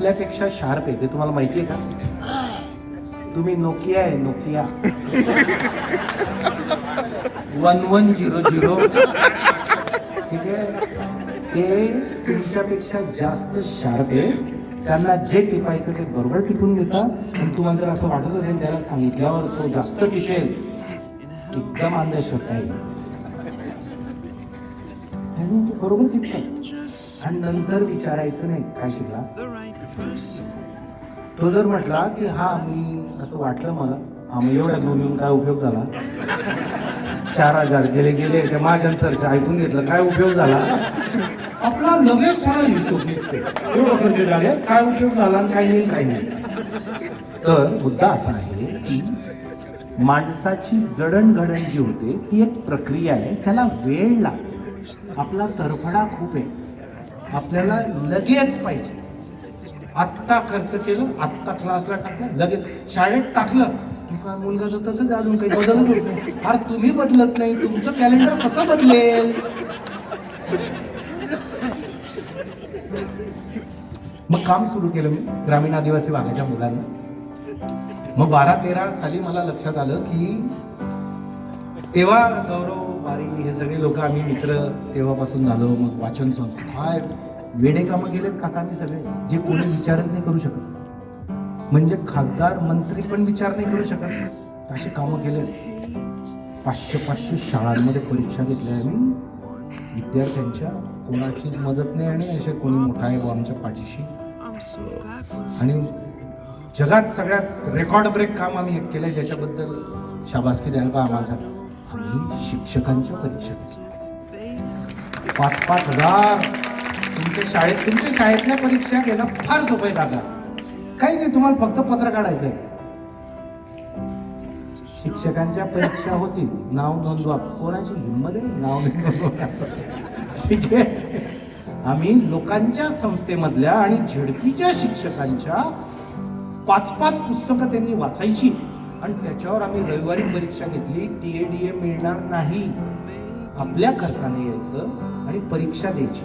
आपल्यापेक्षा शार्प आहे ते तुम्हाला माहिती आहे का? तुम्ही नोकिया आहे Nokia. One one zero zero ठीक आहे? ते तुमच्यापेक्षा जास्त शार्प आहे. त्यांना जे टिपायचं ते बरोबर टिपून घेतात. पण तुम्हाला जर असं वाटत असेल त्याला सांगितल्यावर तो जास्त टिपेल एकदम अंधश्रद्धा आहे. बरोबर टिपतात. आणि नंतर विचारायचं नाही काय शिकला? तो जर म्हटला की हा मी असं वाटलं मला हा मग एवढ्या दोन येऊन काय उपयोग झाला? चार हजार गेले गेले त्या महाजन सरचं ऐकून घेतलं काय उपयोग झाला? आपला लगेच सगळा हिशोब निघते. एवढं खर्च झाले काय उपयोग झाला आणि काही नाही काय नाही. तर मुद्दा असा आहे की माणसाची जडणघडण जी होते ती एक प्रक्रिया आहे त्याला वेळ लागतो. आपला तरफडा खूप आहे. आपल्याला लगेच पाहिजे. आत्ता खर्च केलं आत्ता क्लासला टाकलं लगेच शाळेत टाकलं. तुका मुलगा तसंच अजून काही बदलत होत नाही. फार तुम्ही बदलत नाही तुमचं कॅलेंडर कसं बदलेल? मग काम सुरू केलं मी ग्रामीण आदिवासी भागाच्या मुलांना. मग बारा तेरा साली मला लक्षात आलं की तेव्हा गौरव बारी हे सगळे लोक आम्ही मित्र तेव्हापासून झालो मग वाचन संस्था काय वेडे कामं गेलेत काकांनी सगळे जे कोणी विचारच नाही करू शकत. म्हणजे खासदार मंत्री पण विचार नाही करू शकत. अशी कामं केले पाचशे पाचशे शाळांमध्ये परीक्षा घेतल्या आम्ही विद्यार्थ्यांच्या कोणाचीच मदत नाही आणि असे कोणी मोठा आहे आमच्या पाठीशी. आणि जगात सगळ्यात रेकॉर्ड ब्रेक काम आम्ही एक केलं ज्याच्याबद्दल शाबासकी द्यायला का आम्हाला. आम्ही शिक्षकांच्या परीक्षा घेतल्या. पाच पाच हजार तुमच्या शाळेत तुमच्या शाळेतल्या परीक्षा घेणं फार सोपं आहे दादा. काही नाही तुम्हाला फक्त पत्र काढायचं आहे. शिक्षकांच्या परीक्षा होतील. नाव नोंदवा. कोणाची हिंमत आहे? नाव नाही ठीक आहे. आम्ही लोकांच्या संस्थेमधल्या आणि झेडपीच्या शिक्षकांच्या पाच पाच पुस्तकं त्यांनी वाचायची. आणि त्याच्यावर आम्ही रविवारी परीक्षा घेतली. टी ए डी ए मिळणार नाही. आपल्या खर्चाने यायचं आणि परीक्षा द्यायची.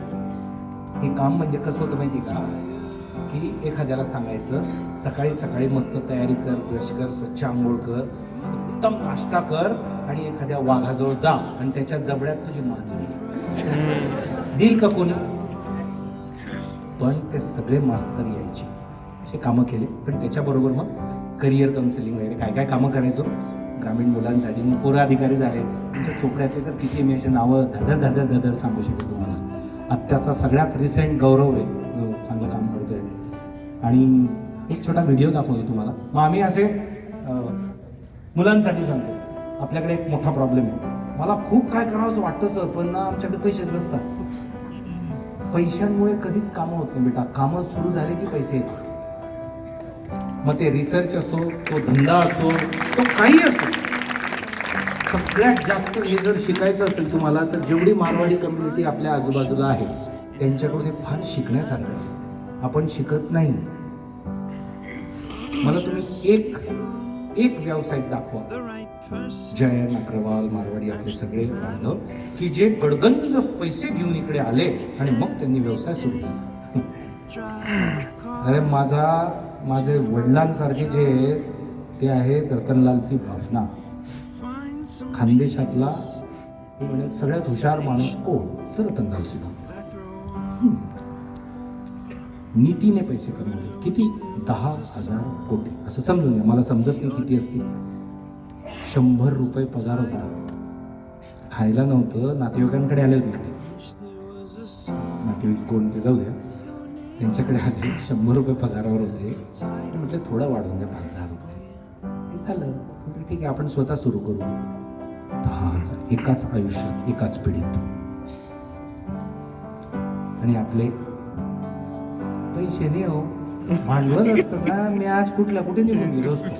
हे काम म्हणजे कसं होतं माहिती का? की एखाद्याला सांगायचं सकाळी सकाळी मस्त तयारी कर ब्रश कर स्वच्छ आंघोळ कर उत्तम नाश्ता कर आणि एखाद्या वाघाजवळ जा आणि त्याच्या जबड्यात तुझी माजली देईल का कोणी? पण ते सगळे मास्तर यायचे. असे कामं केले. पण त्याच्याबरोबर मग करिअर काउन्सिलिंग वगैरे काय काय कामं करायचो. ग्रामीण मुलांसाठी मग पोरं अधिकारी झाले. तुमच्या चोपड्यातले तर किती मी असे नावं धडधड धडधड धडधड सांगू शकेल तुम्हाला आत्ताचा सगळ्यात रिसेंट गौरव आहे. जो चांगलं काम करतोय. आणि एक छोटा व्हिडिओ दाखवतो तुम्हाला. मग आम्ही असे मुलांसाठी सांगतो. आपल्याकडे एक मोठा प्रॉब्लेम आहे. मला खूप काय करावंसं वाटतं सर पण ना आमच्याकडे पैसेच नसतात. पैशांमुळे कधीच कामं होत नाही बेटा. कामं सुरू झाले की पैसे येतात. मग ते रिसर्च असो तो धंदा असो तो काही असो सगळ्यात जास्त हे जर शिकायचं असेल तुम्हाला तर जेवढी मारवाडी कम्युनिटी आपल्या आजूबाजूला आहे त्यांच्याकडून हे फार शिकण्यासारखं आहे. आपण शिकत नाही. मला तुम्ही एक एक व्यावसायिक दाखवा. जयन अग्रवाल मारवाडी आपले सगळे बांधव की जे गडगंज पैसे घेऊन इकडे आले आणि मग त्यांनी व्यवसाय सुरू केला. अरे माझा माझे वडिलांसारखे जे आहेत, ते आहेत रतनलालसी भावना. खानदेशातला म्हणजे सगळ्यात हुशार माणूस कोण? तर रतनलालसिंग नीतीने पैसे कमवले. किती? दहा हजार कोटी. असं समजून घ्या. मला समजत नाही किती असतील. शंभर रुपये पगार होता. खायला नव्हतं. नातेवाईकांकडे आले होते इकडे नातेवाईक कोण ते जाऊ द्या. त्यांच्याकडे आले. शंभर रुपये पगारावर होते. म्हटलं थोडं वाढवून द्या पाच दहा रुपये. हे झालं. ठीक आहे आपण स्वतः सुरू करू. दहा हजार एकाच आयुष्यात एकाच पिढीत. आणि आपले पैसे नाही हो. भांडवल असतं ना मी आज कुठल्या कुठे निघून गेलो असतो?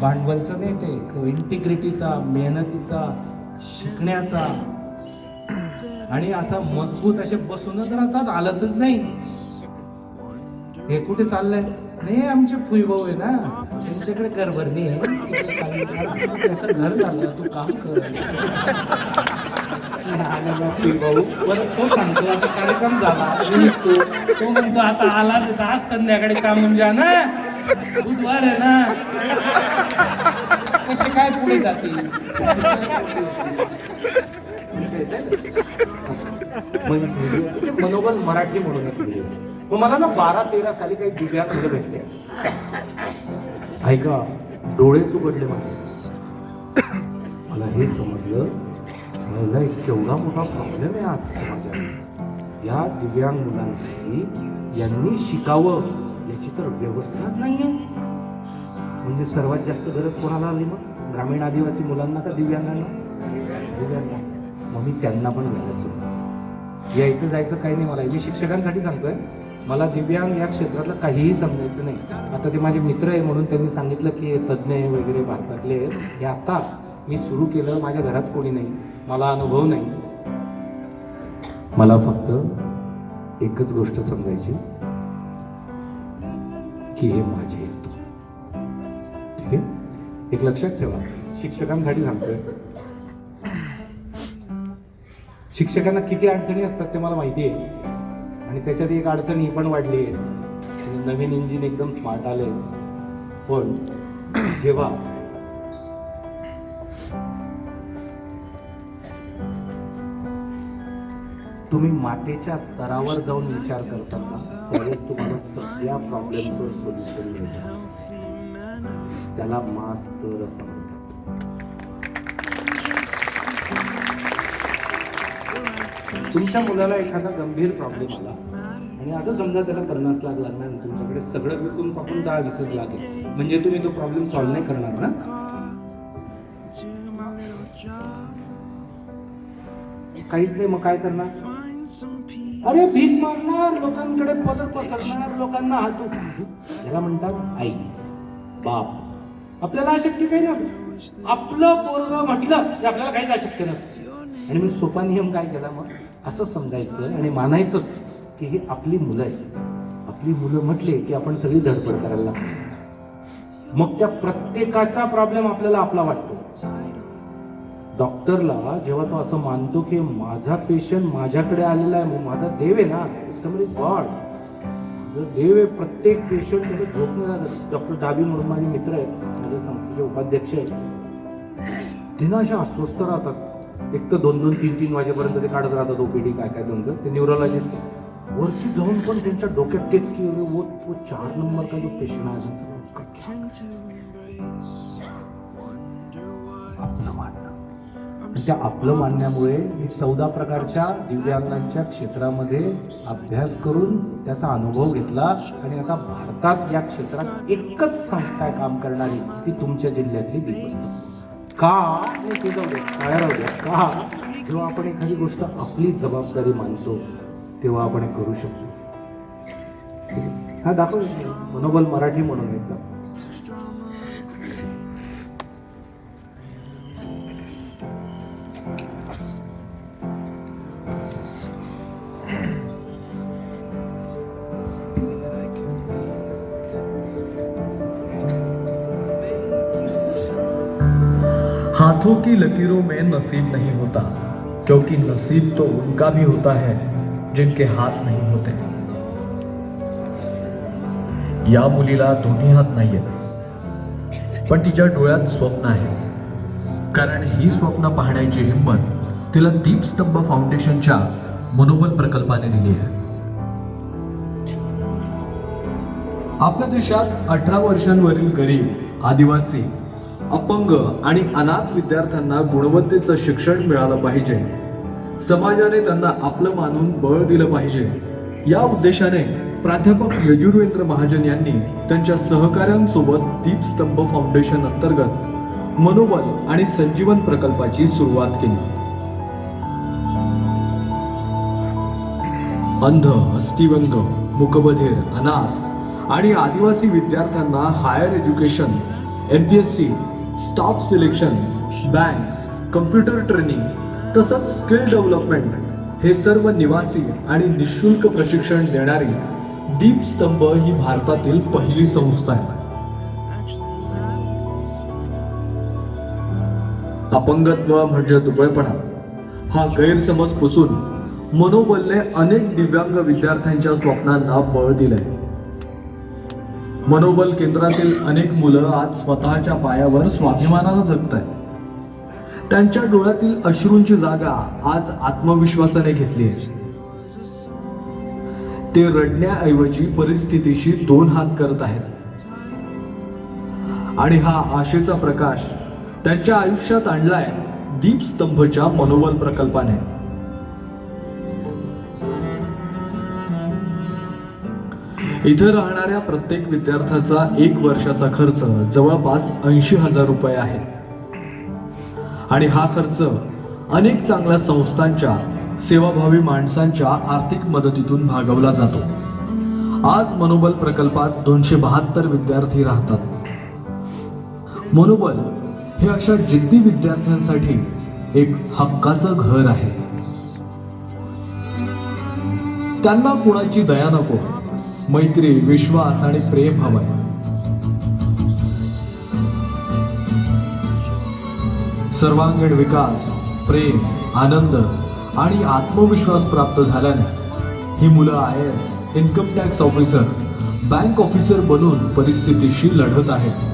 भांडवलचं नाही ते तो इंटिग्रिटीचा मेहनतीचा शिकण्याचा. आणि असा मजबूत असे बसूनच राहतात आलतच नाही. हे कुठे चाललंय? नाही आमचे फुईभाऊ आहे ना त्यांच्याकडे घरभरणी आहे. त्याचं घर झालं तू काम कर. आले बापरे भाऊ. परत तो सांगतो आता कार्यक्रम झाला मी निघतो. तो म्हणतो आता आला तर आज संध्याकाळी काम म्हणजे ना. बुधवार आहे ना. कसे काय पुढे जातील म्हणजे मनोबल मराठी म्हणून मग मला ना बारा तेरा साली काही दिव्यांग मुलं भेटले. ऐका डोळेच उघडले माझे मला हे समजलं. मला एक केवढा मोठा प्रॉब्लेम आहे आज समाजात. या दिव्यांग मुलांसाठी यांनी शिकावं याची तर व्यवस्थाच नाहीये. म्हणजे सर्वात जास्त गरज कोणाला आली मग? ग्रामीण आदिवासी मुलांना का दिव्यांगांना? दिव्यांग मग मी त्यांना पण घ्यायला सुरुवात यायचं जायचं काही नाही मला. मी शिक्षकांसाठी सांगतोय. मला दिव्यांग या क्षेत्रातलं काहीही समजायचं नाही. आता ते माझे मित्र आहे म्हणून त्यांनी सांगितलं की हे तज्ज्ञ आहे वगैरे भारतातले हे आता मी सुरू केलं माझ्या घरात कोणी नाही. मला अनुभव नाही. मला फक्त एकच गोष्ट समजायची की हे माझे आहेत. ठीक आहे? एक लक्षात ठेवा. शिक्षकांसाठी सांगतोय. शिक्षकांना किती अडचणी असतात ते मला माहिती आहे. आणि त्याच्यात एक अडचण ही पण वाढली आहे. आणि नवीन इंजिन एकदम स्मार्ट आले पण जेव्हा तुम्ही मातेच्या स्तरावर जाऊन विचार करता ना त्यावेळेस तुम्हाला सगळ्या प्रॉब्लेमवर सोल्युशन मिळतात त्याला मास्तर असं म्हणतात. तुमच्या मुलाला एखादा गंभीर प्रॉब्लेम आला आणि असं समजा त्याला पन्नास लाख लागणार तुमच्याकडे सगळं विकून पाकून दहा वीसच लाख आहे. म्हणजे तुम्ही तो प्रॉब्लेम सॉल्व्ह नाही करणार ना? काहीच नाही मग काय करणार? अरे भीक मारणार लोकांकडे पदक पसरणार लोकांना हात याला म्हणतात आई बाप. आपल्याला अशक्य काही नसतं. आपलं पोरग म्हटलं की आपल्याला काहीच अशक्य नसतं. आणि मी सोपा नियम काय केला मग? असं समजायचं आणि मानायचंच. की ही आपली मुलं आहेत. आपली मुलं म्हटले की आपण सगळी धडपड करायला लागतो. मग त्या प्रत्येकाचा प्रॉब्लेम आपल्याला आपला वाटतो. डॉक्टरला जेव्हा तो असं मानतो की माझा पेशंट माझ्याकडे आलेला आहे मग माझा देव आहे ना कस्टमर इज गॉड देव आहे प्रत्येक पेशंट त्याला झोप नाही लागत. डॉक्टर डाबी म्हणून माझे मित्र आहेत माझ्या संस्थेचे उपाध्यक्ष आहेत. ते ना अशा अस्वस्थ राहतात. एक तर दोन दोन तीन तीन वाजेपर्यंत ते काढत राहतात ओपीडी काय काय त्यांचं. ते न्यूरोलॉजिस्ट आहे. वरती जाऊन पण त्यांच्या डोक्यात तेच की अरे वो वो चार नंबर का जो पेशंट आहे त्यांचा उसका क्या? आपलं मानणं. त्या आपलं मानण्यामुळे मी चौदा प्रकारच्या दिव्यांगांच्या क्षेत्रामध्ये अभ्यास करून त्याचा अनुभव घेतला. आणि आता भारतात या क्षेत्रात एकच संस्था आहे काम करणारी ती तुमच्या जिल्ह्यातली दीपस्तंभ. का? नाही जाऊ राहू द्या. का? जेव्हा आपण एखादी गोष्ट आपली जबाबदारी मानतो तेव्हा आपण हे करू शकतो? हा, दाखव. मनोबल मराठी म्हणून एकदा. हाथों की लकीरों में नसीब नहीं होता, क्योंकि नसीब तो उनका भी होता है। जिनके हात नाही होते। या मुलीला दोन्ही हात नाहीयेत. पण तिच्या डोळ्यात स्वप्न आहे. कारण ही स्वप्न पाहण्याची हिंमत तिला दीपस्तंभ फाउंडेशनच्या मनोबल प्रकल्पाने दिली आहे. आपल्या देशात अठरा वर्षांवरील गरीब आदिवासी अपंग आणि अनाथ विद्यार्थ्यांना गुणवत्तेचं शिक्षण मिळालं पाहिजे. समाजाने त्यांना आपलं मानून बळ दिलं पाहिजे. या उद्देशाने प्राध्यापक यजुर्वेंद्र महाजन यांनी त्यांच्या सहकाऱ्यांसोबत दीपस्तंभ फाउंडेशन अंतर्गत मनोबल आणि संजीवन प्रकल्पाची सुरुवात केली. अंध अस्थिव्यंग मुकबधीर अनाथ आणि आदिवासी विद्यार्थ्यांना higher education M P S C staff selection bank computer training तसंच स्किल डेव्हलपमेंट हे सर्व निवासी आणि निशुल्क प्रशिक्षण देणारी दीपस्तंभ ही भारतातील पहिली संस्था आहे. अपंगत्व म्हणजे दुबळपणा. हा गैरसमज पुसून मनोबलने अनेक दिव्यांग विद्यार्थ्यांच्या स्वप्नांना बळ दिलंय. मनोबल केंद्रातील अनेक मुलं आज स्वतःच्या पायावर स्वाभिमानानं जगत आहेत त्यांच्या डोळ्यातील अश्रूंची जागा आज आत्मविश्वासाने घेतली आहे. ते रडण्याऐवजी परिस्थितीशी दोन हात करत आहेत. आणि हा आशेचा प्रकाश त्यांच्या आयुष्यात आणलाय दीपस्तंभच्या मनोबल प्रकल्पाने. इथं राहणाऱ्या प्रत्येक विद्यार्थ्याचा एक वर्षाचा खर्च जवळपास ऐंशी हजार रुपये आहे. आणि हा खर्च अनेक चांगल्या संस्थांच्या सेवाभावी माणसांच्या आर्थिक मदतीतून भागवला जातो. आज मनोबल प्रकल्पात दोनशे बहात्तर विद्यार्थी राहतात. मनोबल हे अशा जिद्दी विद्यार्थ्यांसाठी एक हक्काचं घर आहे. त्यांना कुणाची दया नको? मैत्री विश्वास आणि प्रेम हवंय. सर्वांगीण विकास प्रेम आनंद आणि आत्मविश्वास प्राप्त झाल्याने ही मुलं I S income tax officer bank officer बनून परिस्थितीशी लढत आहेत.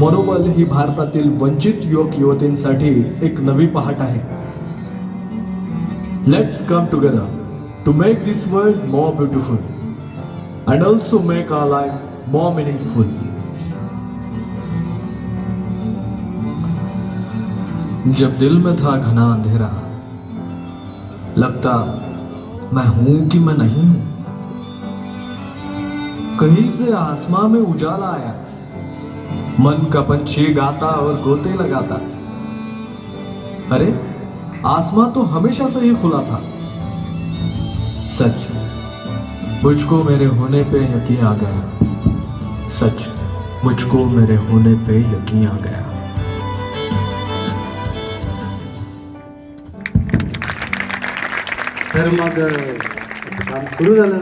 मनोबल ही भारतातील वंचित युवक युवतींसाठी एक नवी पहाट आहे. Let's come together to make this world more beautiful and also make our life more meaningful जब दिल में था घना अंधेरा, लगता मैं हूँ कि मैं नहीं हूँ। कहीं से आसमां में उजाला आया। मन का पंछी गाता और गोते लगाता। अरे, आसमां तो हमेशा से ही खुला था। सच। मुझको मेरे होने पे यकीन आ गया। सच मुझको मेरे होने पे यकीन आ गया। तर मग असं काम सुरू झालं.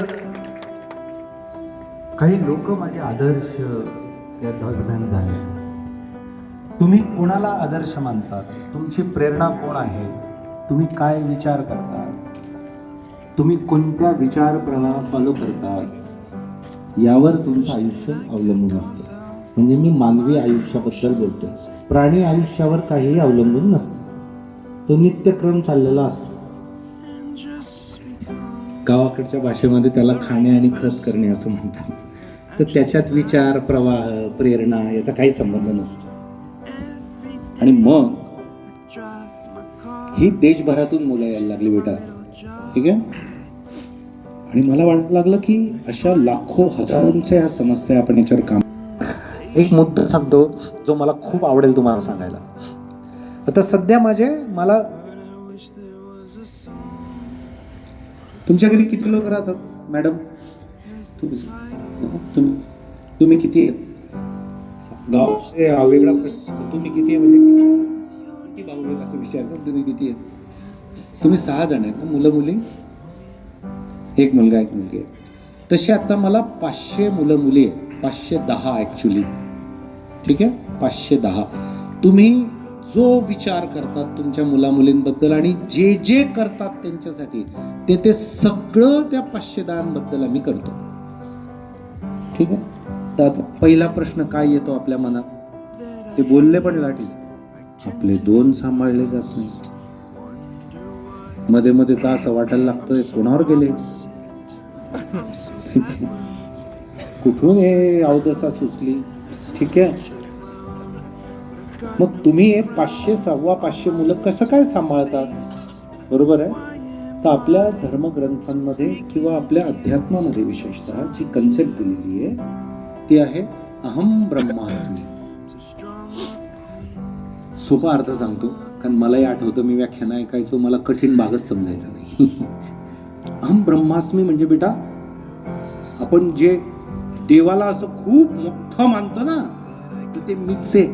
काही लोक माझे आदर्श या दरम्यान झाले. तुम्ही कोणाला आदर्श मानतात तुमची प्रेरणा कोण आहे? तुम्ही काय विचार करतात तुम्ही कोणत्या विचार प्रवाह फॉलो करता? यावर तुमचं आयुष्य अवलंबून असतं. म्हणजे मी मानवी आयुष्याबद्दल बोलतो प्राणी आयुष्यावर काहीही अवलंबून नसतं. तो नित्यक्रम चाललेला असतो. गावाकडच्या भाषेमध्ये त्याला खाणे आणि खत करणे असं म्हणतात. तर त्याच्यात विचार प्रवाह प्रेरणा याचा काही संबंध नसतो. आणि मग ही देशभरातून मुलं यायला लागली बेटा. ठीक आहे? आणि मला वाटायला लागलं की अशा लाखो हजारोंच्या ह्या समस्या आपण याच्यावर काम एक मुद्दा सांगतो जो मला खूप आवडेल तुम्हाला सांगायला. आता सध्या माझे मला तुमच्या घरी किती लोक राहतात मॅडम? तुम्ही किती आहेत? गाव? वेगळा. तुम्ही किती आहे म्हणजे किती? भाऊ असं विचारतात तुम्ही किती आहेत? तुम्ही सहा जण आहेत ना मुलं मुली एक मुलगा एक मुलगी आहे. तसे आता मला पाचशे मुलं मुली आहे पाचशे दहा ॲक्च्युली ठीक आहे? पाचशे दहा. तुम्ही जो विचार करतात तुमच्या मुला मुलींबद्दल आणि जे जे करतात त्यांच्यासाठी ते ते सगळं त्या पाचशे दहांबद्दल आम्ही करतो. ठीक आहे? तर आता पहिला प्रश्न काय येतो आपल्या मनात? ते बोलले पण लाठी. आपले दोन सांभाळले जात नाही. मध्ये मध्ये तर असं वाटायला लागतंय कोणावर गेले? कुठून हे अवदसा सुचली? ठीक आहे. मग तुम्ही हे पाचशे सव्वा पाचशे मुलं कसं काय सांभाळतात बरोबर आहे. तर आपल्या धर्मग्रंथांमध्ये किंवा आपल्या अध्यात्मामध्ये विशेषतः जी कन्सेप्ट दिलेली आहे ती आहे अहम ब्रह्मास्मी. सोपा अर्थ सांगतो कारण मलाही आठवतं मी व्याख्यान ऐकायचो मला कठीण भागच समजायचा नाही. अहम ब्रह्मास्मी म्हणजे बेटा आपण जे देवाला असं खूप मोठं मानतो ना तर ते मीच. आहे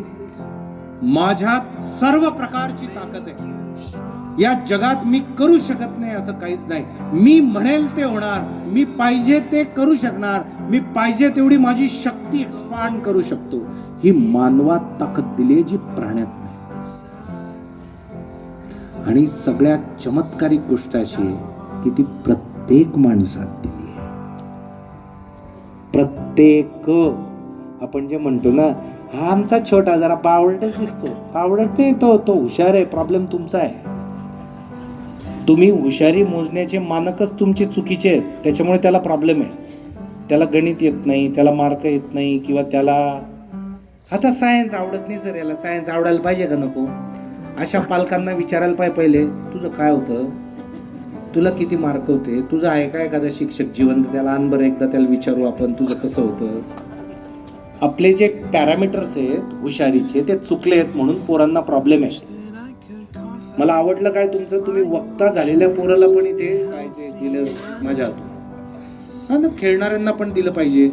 माझ्यात सर्व प्रकारची ताकद आहे. या जगात मी करू शकत नाही असं काहीच नाही. मी म्हणेल ते होणार मी पाहिजे ते करू शकणार मी पाहिजे तेवढी माझी शक्ती एक्सपांड करू शकतो. ही मानवात ताकद दिली आहे जी प्राण्यात नाही. आणि सगळ्यात चमत्कारिक गोष्ट अशी आहे की ती प्रत्येक माणसात दिली. प्रत्येक आपण जे म्हणतो ना हा आमचा छोटा जरा बावळटच दिसतो. बावळट नाही तो तो हुशार आहे प्रॉब्लेम तुमचा आहे. तुम्ही हुशारी मोजण्याचे मानकच तुमचे चुकीचे आहेत. त्याच्यामुळे त्याला प्रॉब्लेम आहे. त्याला गणित येत नाही त्याला मार्क येत नाही किंवा त्याला आता सायन्स आवडत नाही सर याला. सायन्स आवडायला पाहिजे का नको? अशा पालकांना विचारायला पाहिजे पहिले. तुझं काय होतं? तुला किती मार्क होते? तुझं आहे का एखादा शिक्षक जिवंत? त्याला अनबर एकदा त्याला विचारू आपण तुझं कसं होतं? आपले जे पॅरामीटर्स आहेत हुशारीचे ते चुकले आहेत म्हणून पोरांना प्रॉब्लेम आहे. मला आवडलं काय तुमचं? तुम्ही वक्ता झालेल्या पोराला पण इथे काय ते दिलं माझ्या हातून. हा ना खेळणाऱ्यांना पण दिलं पाहिजे.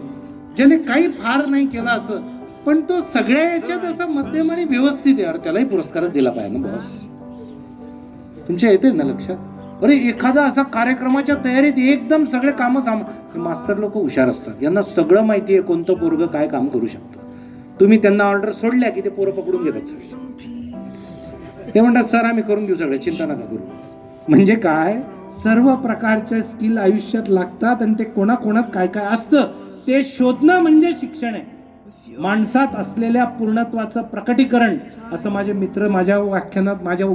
ज्याने काही फार नाही केलं असं पण तो सगळ्या याच्यात असा मध्यम आणि व्यवस्थित आहे. त्यालाही पुरस्कार दिला पाहिजे ना बॉस तुमच्या येते ना लक्षात? अरे एखादा असा कार्यक्रमाच्या तयारीत एकदम सगळे कामं साम मास्तर लोक हुशार असतात. यांना सगळं माहिती आहे कोणतं पोरग काय काम करू शकतं. तुम्ही त्यांना ऑर्डर सोडल्या की ते पोरं पकडून घेतात सर ते म्हणतात सर आम्ही करून घेऊ सगळं चिंता नका करू. म्हणजे काय? सर्व प्रकारच्या स्किल आयुष्यात लागतात आणि ते कोणाकोणात काय काय असतं ते शोधणं म्हणजे शिक्षण आहे. माणसात असलेल्या पूर्णत्वाचं प्रकटीकरण असं माझे मित्र माझ्या व्याख्यानात माझ्या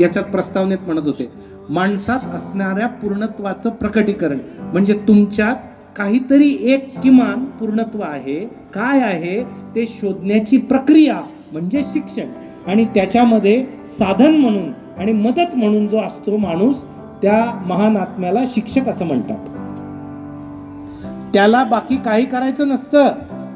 याच्यात प्रस्तावनेत म्हणत होते. माणसात असणाऱ्या पूर्णत्वाचं प्रकटीकरण. म्हणजे तुमच्यात काहीतरी एक किमान पूर्णत्व आहे. काय आहे? ते शोधण्याची प्रक्रिया म्हणजे शिक्षण. आणि त्याच्यामध्ये साधन म्हणून आणि मदत म्हणून जो असतो माणूस त्या महान आत्म्याला शिक्षक असं म्हणतात. त्याला बाकी काही करायचं नसतं.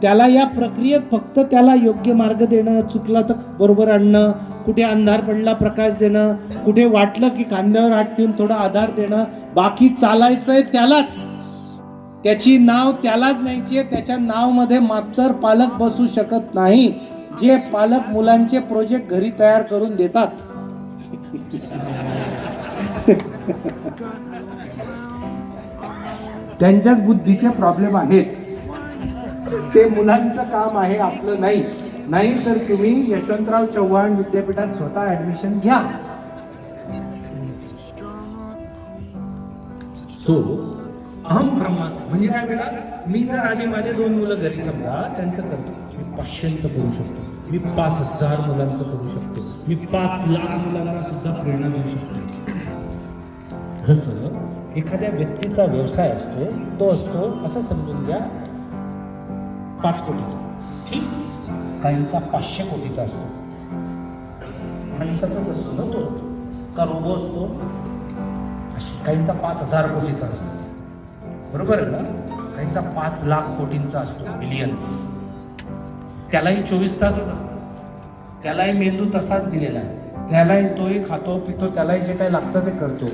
त्याला या प्रक्रियेत फक्त त्याला योग्य मार्ग देणं चुकला तर बरोबर आणणं कुठे अंधार पडला प्रकाश देणं कुठे वाटलं की कांद्यावर हात ठेवून थोडा आधार देणं बाकी चालायचंय त्यालाच. त्याची नाव त्यालाच न्यायची आहे त्याच्या नावमध्ये मास्तर पालक बसू शकत नाही जे पालक मुलांचे प्रोजेक्ट घरी तयार करून देतात. त्यांच्याच बुद्धीचे प्रॉब्लेम आहेत. ते मुलांचं काम आहे आपलं नाही. नाही तर तुम्ही यशवंतराव चव्हाण विद्यापीठात स्वतः ऍडमिशन घ्या. सो अहम ब्रह्मास्त्र म्हणजे काय बेटा? मी जर आधी माझे दोन मुलं घरी समजा त्यांचं करतो. मी पाचशेचं करू शकतो. मी पाच हजार मुलांचं करू शकतो. मी पाच लाख मुलांना सुद्धा प्रेरणा देऊ शकतो. जसं एखाद्या व्यक्तीचा व्यवसाय असतो तो असतो असं समजून घ्या पाच कोटीचा. काहींचा पाचशे कोटीचा असतो. माणसाचाच असतो ना तो. का रोबो असतो? अशी काहींचा पाच हजार कोटीचा असतो. बरोबर आहे ना? काहींचा पाच लाख कोटींचा असतो. मिलियन्स त्यालाही चोवीस तासच असतं. त्यालाही मेंदू तसाच दिलेला आहे. त्यालाही तोही खातो पितो त्यालाही जे काही लागतं ते करतो.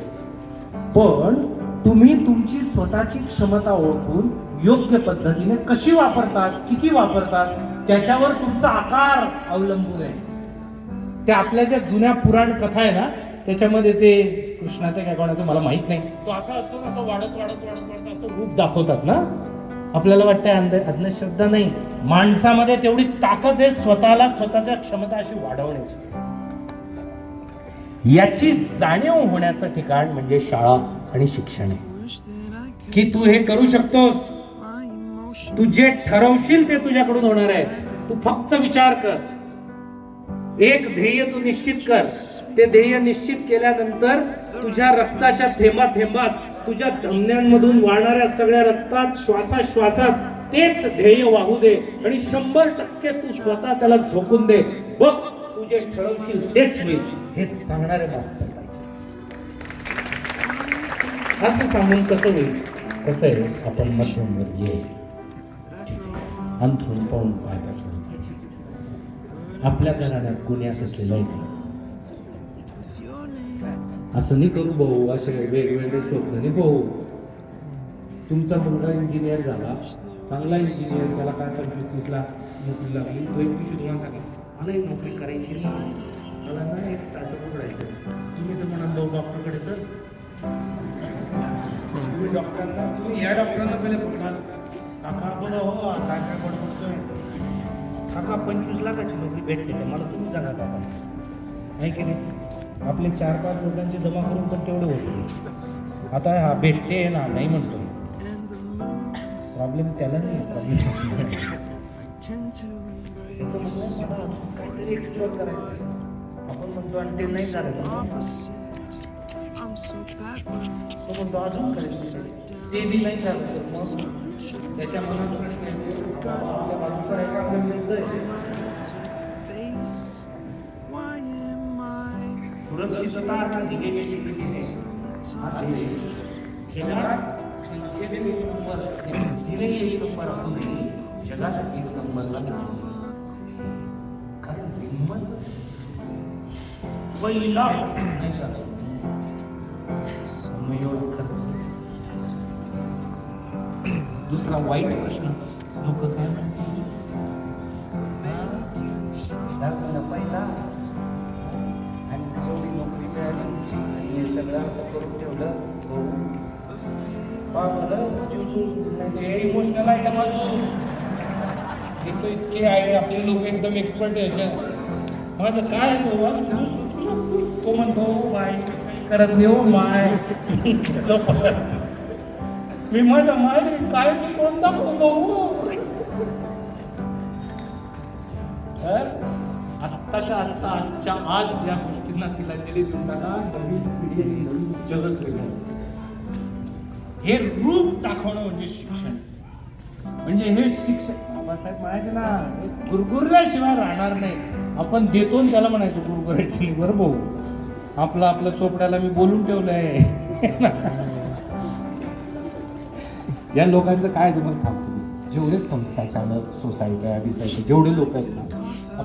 पण तुम्ही तुमची स्वतःची क्षमता ओळखून योग्य पद्धतीने कशी वापरतात किती वापरतात त्याच्यावर तुमचा आकार अवलंबून आहे. त्या आपल्या ज्या जुन्या पुराण कथा आहे ना त्याच्यामध्ये ते कृष्णाचं काय कोणाचं मला माहीत नाही. तो असा असतो ना असं वाढत वाढत वाढत वाढत असं रूप दाखवतात ना. आपल्याला वाटतंय अंध अंधश्रद्धा नाही. माणसामध्ये तेवढी ताकद आहे स्वतःला स्वतःच्या क्षमता अशी वाढवण्याची. याची जाणीव होण्याचं ठिकाण म्हणजे शाळा. आणि शिक्षण आहे. की तू हे करू शकतोस. तू जे ठरवशील ते तुझ्याकडून होणार आहे. तू फक्त विचार कर. एक ध्येय तू निश्चित कर. ते ध्येय निश्चित केल्यानंतर तुझ्या रक्ताच्या थेंबा थेंबात तुझ्या धमन्यांमधून वाहणाऱ्या सगळ्या रक्तात श्वासाश्वासात तेच ध्येय वाहू दे आणि शंभर टक्के तू स्वतः त्याला झोकून दे. बघ तुझे ठरवशील तेच होईल. हे सांगणारे मास्तर. असं सांगून कसं होईल? कसं आहे? आपण मध्यमवर्गीय अंथरूण पाहून पाय बसवलं पाहिजे आपल्या घराण्यात कोणी असं केलंय का? असं नाही करू भाऊ असे वेगवेगळे स्वप्न नाही भाऊ. तुमचा मुलगा इंजिनियर झाला. चांगला इंजिनियर त्याला काय पंचवीस तीस लाख नोकरी लागली. तो एक दिवशी तुम्हाला सांगेल मला एक नोकरी करायची नाही मला ना एक स्टार्टअप उघडायचं तुम्ही तर म्हणाल भाऊ डॉक्टरकडे सर तुम्ही डॉक्टरांना तुम्ही या डॉक्टरांना पहिले पकडाल काका बघा हो काय काय बडबडतोय काका पंचवीस लाखाची नोकरी भेटते का? मला तुम्ही सांगा काका. नाही की नाही? आपले चार पाच लोकांचे जमा करून पण तेवढे होत नाही. आता हा भेटते ना नाही म्हणतो. प्रॉब्लेम त्याला नाही प्रॉब्लेम त्याचं. म्हणणं मला अजून काहीतरी एक्सप्लोअर करायचं आपण म्हणतो आणि ते नाही झालं तर मग त्याच्या मनात प्रश्न येतो बाबा, आपल्या बाजूचा आहे का आपल्या विरुद्ध आहे सुरक्षितता हा निगेटिव्हिटीने आहे. जगात संख्येने एक नंबर बुद्धीने एक नंबर असं नाही जगात एक नंबरला नाही. कारण हिंमतच पहिला नाही झाला. मग एवढा खर्च दुसरा वाईट प्रश्न. लोक काय म्हणतील? दहावीला पहिला. आणि एवढी नोकरी मिळाली आणि हे सगळं असं करून ठेवलं. हो. बाबा बरं जीव सोडून नाही ते इमोशनल आयटम अजून. हे तर इतके आहे आपले लोक एकदम एक्सपर्ट आहे याच्यात. माझं काय आहे बाबा तो म्हणतो बाय करत नाही हो माय. मी माझ्या माय काय की तोंड दाखवू भाऊ तर हो? आत्ताच्या आत्ता आजच्या आज या गोष्टींना तिला दिले देऊन टाका. नवीन पिढी आणि नवीन जगच वेगळं. हे रूप दाखवणं म्हणजे शिक्षण. म्हणजे हे शिक्षण. बाबासाहेब म्हणायचे ना हे गुरगुरल्याशिवाय राहणार नाही. आपण देतो आणि त्याला म्हणायचं गुरगुरायचं नाही. बरं भाऊ. आपलं आपलं चोपड्याला मी बोलून ठेवलं आहे या लोकांचं काय तुम्हाला सांगतो. मी जेवढे संस्था चालक सोसायट्या बिसायट्या जेवढे लोक आहेत ना